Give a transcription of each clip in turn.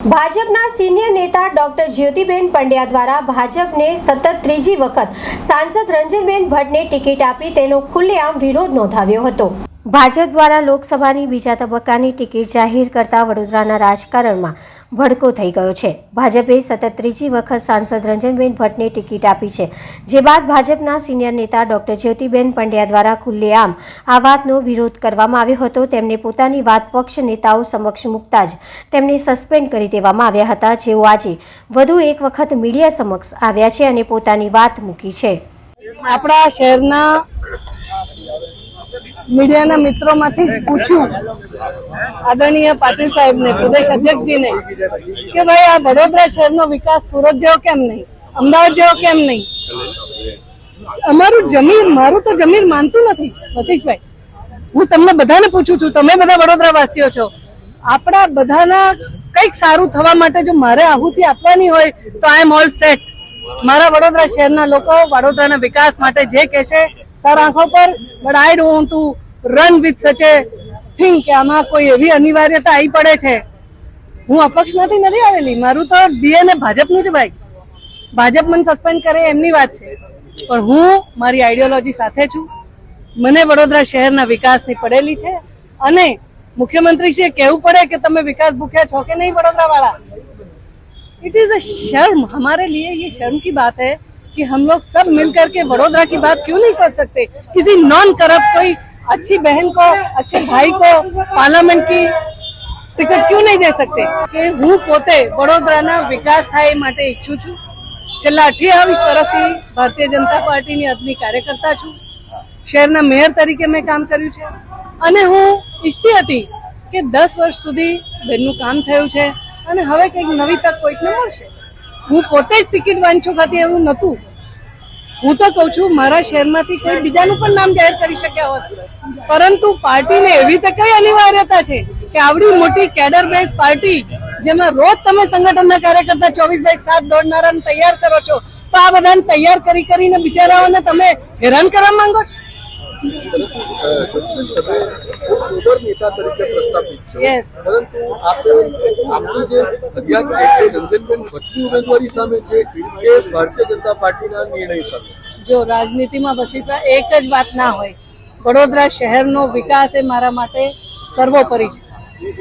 ભાજપના સિનિયર નેતા ડોક્ટર જ્યોતિબેન પંડ્યા દ્વારા ભાજપને સતત ત્રીજી વખત સાંસદ રંજનબેન ભટ્ટને ટિકિટ આપી તેનો ખુલ્લેઆમ વિરોધ નોંધાવ્યો હતો. ભાજપ દ્વારા લોકસભાની બીજા તબક્કાની ટિકિટ જાહેર કરતા વડોદરાના રાજકારણમાં ભડકો થઈ ગયો છે. ભાજપે સતત ત્રીજી વખત સાંસદ રંજનબેન ભટ્ટને ટિકિટ આપી છે. જે બાદ ભાજપના સિનિયર નેતા ડોક્ટર જ્યોતિબેન પંડ્યા દ્વારા ખુલ્લેઆમ આ વાતનો વિરોધ કરવામાં આવ્યો હતો. તેમને પોતાની વાત પક્ષ નેતાઓ સમક્ષ મૂકતા જ તેમને સસ્પેન્ડ કરી દેવામાં આવ્યા હતા. જેઓ આજે વધુ એક વખત મીડિયા સમક્ષ આવ્યા છે અને પોતાની વાત મૂકી છે. આપણા શહેરના મીડિયાના મિત્રોમાંથી જ પૂછ્યું આદરણીય પાટીલ સાહેબને, પ્રદેશ અધ્યક્ષજીને, કે ભાઈ આ વડોદરા શહેરનો વિકાસ સુરત જેવો કેમ નહીં? અમદાવાદ જેવો કેમ નહીં? અમારું જમીન, મારું તો જમીન માનતું નથી વશીષભાઈ હું તમને બધાને પૂછું છું, તમે બધા વડોદરા વાસીઓ છો. આપણા બધાના કંઈક સારું થવા માટે જો મારે આહુતિ આપવાની હોય, તો આઈ એમ ઓલ સેટ મારા વડોદરા શહેરના લોકો વડોદરાના વિકાસ માટે જે કહેશે સર આંખો પર but I don't to run with such a thing કે આમાં કોઈ એવી અનિવાર્યતા આવી પડે છે હું અપક્ષમાંથી નથી આવેલી મારું તો ડીએનએ ભાજપનું છે ભાઈ ભાજપ મને સસ્પેન્ડ કરે એમની વાત છે પણ હું મારી આઈડિયોલોજી સાથે છું મને વડોદરા શહેરના વિકાસની પડેલી છે અને મુખ્યમંત્રીશ્રીએ કહેવું પડે કે તમે વિકાસ ભૂખ્યા છો કે નહીં વડોદરા વાળા इट इज अ शर्म हमारे लिए ये शर्म की बात है कि हम लोग सब मिल करके वडोदरा की बात क्यों नहीं सोच सकते? किसी नॉन करप्ट कोई अच्छी बहन को, अच्छे भाई को पार्लियामेंट की ટિકિટ ક્યુ નહીં દે શકતે કે હું પોતે વડોદરાના વિકાસ થાય એ માટે ઈચ્છું છું છેલ્લા અઠ્યાવીસ વર્ષથી ભારતીય જનતા પાર્ટીની અદની કાર્યકર્તા છું શહેરના મેયર તરીકે મેં કામ કર્યું છે. અને હું ઈચ્છતી હતી કે દસ વર્ષ સુધી બેનનું કામ થયું છે. અને હવે કંઈક નવી તક કોઈકને મળશે. હું પોતે જ ટિકિટ વાંચું ખાતી એવું નહોતું. હું તો કહું છું, મારા શહેરમાંથી કોઈ બીજાનું પણ નામ જાહેર કરી શક્યા હોત. પરંતુ પાર્ટીને એવી તો કઈ અનિવાર્યતા છે કે આવડી મોટી કેડર બેઝ પાર્ટી, જેમાં રોજ તમે સંગઠનના કાર્યકર્તા ચોવીસ બાય સાત દોડનારાને તૈયાર કરો છો, તો આ બધાને તૈયાર કરી કરીને બિચારાઓને તમે હેરાન કરવા માંગો છો? સોબર નેતા તરીકે પ્રસ્થાપિત છો. પરંતુ આપણે આપની જે ફરિયાદ છે એ રંજનબેન ભટ્ટની ઉમેદવારી સામે છે કે ભારતીય જનતા પાર્ટીના નિર્ણય સામે જો રાજનીતિમાં વસીપા એક જ વાત ના હોય. વડોદરા શહેરનો વિકાસ એ મારા માટે સર્વોપરી છે.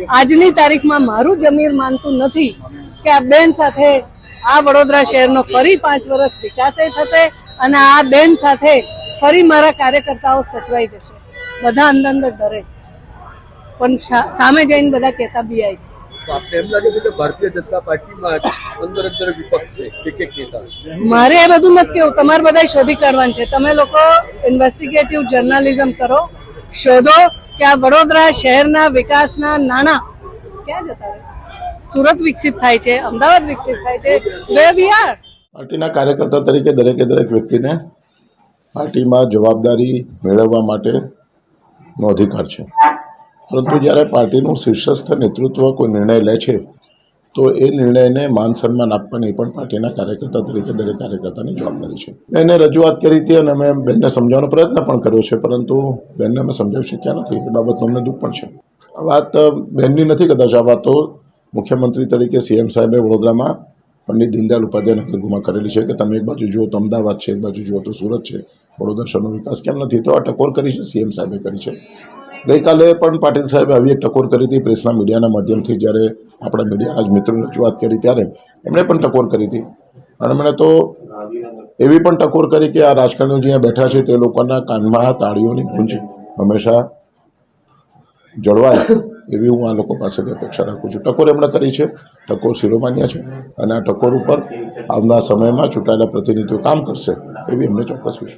આજની તારીખમાં મારું જમીર માનતું નથી કે આ બેન સાથે આ વડોદરા શહેરનો ફરી પાંચ વર્ષ વિકાસે થશે અને આ બેન સાથે ફરી મારા કાર્યકર્તાઓ સચવાઈ જશે. બધા અંદર અંદર ડરે છે. પણ સામે જઈને બધા કહેતા બી આય છે. તો આપને એમ લાગે છે કે ભારતીય જનતા પાર્ટીમાં અંદર અંદર વિપક્ષ છે? એક એક નેતા મારે એ બધું નથી કેવું. તમારે બધા શોધી કાઢવાનું છે. તમે લોકો ઇન્વેસ્ટિગેટિવ જર્નાલિઝમ કરો. શોધો કે આ વડોદરા શહેરના વિકાસના નાણાં ક્યાં જતા રહે છે? સુરત વિકસિત થાય છે અમદાવાદ વિકસિત થાય છે વે વી આર પાર્ટીના કાર્યકર્તા તરીકે દરેકે દરેક વ્યક્તિને પાર્ટીમાં જવાબદારી મેળવવા માટેનો અધિકાર છે. પરંતુ જ્યારે પાર્ટીનું શીર્ષસ્થ નેતૃત્વ કોઈ નિર્ણય લે છે, તો એ નિર્ણયને માન સન્માન આપવાની પણ પાર્ટીના કાર્યકર્તા તરીકે દરેક કાર્યકર્તાની જવાબદારી છે. મેં એને રજૂઆત કરી હતી અને મેં બેનને સમજાવવાનો પ્રયત્ન પણ કર્યો છે, પરંતુ બેનને અમે સમજાવી શક્યા નથી. એ બાબતનું અમને દુઃખ પણ છે. આ વાત બહેનની નથી કદાચ, આ વાતો મુખ્યમંત્રી તરીકે સીએમ સાહેબે વડોદરામાં પંડિત દીનદયાલ ઉપાધ્યાય નગરગૃહમાં કરેલી છે કે તમે એક બાજુ જુઓ તો અમદાવાદ છે, એક બાજુ જુઓ તો સુરત છે. વડોદરા શહેરનો વિકાસ કેમ નથી? તો આ ટકોર કરી છે સીએમ સાહેબે કરી છે. ગઈકાલે પણ પાટીલ સાહેબે આવી એક ટકોર કરી હતી પ્રેસના મીડિયાના માધ્યમથી જ્યારે આપણા મીડિયાના જ મિત્રોને રજૂઆત કરી ત્યારે એમણે પણ ટકોર કરી હતી. અને એમણે તો એવી પણ ટકોર કરી કે આ રાજકારણીઓ જ્યાં બેઠા છે તે લોકોના કાનમાં તાળીઓની ગુંજ હંમેશા જળવાય. એવી હું આ લોકો પાસેથી અપેક્ષા રાખું છું. ટકોર એમણે કરી છે. ટકોર શિરોમાન્ય છે. અને આ ટકોર ઉપર આવનાર સમયમાં ચૂંટાયેલા પ્રતિનિધિઓ કામ કરશે એવી એમને ચોક્કસ વિશ્વાસ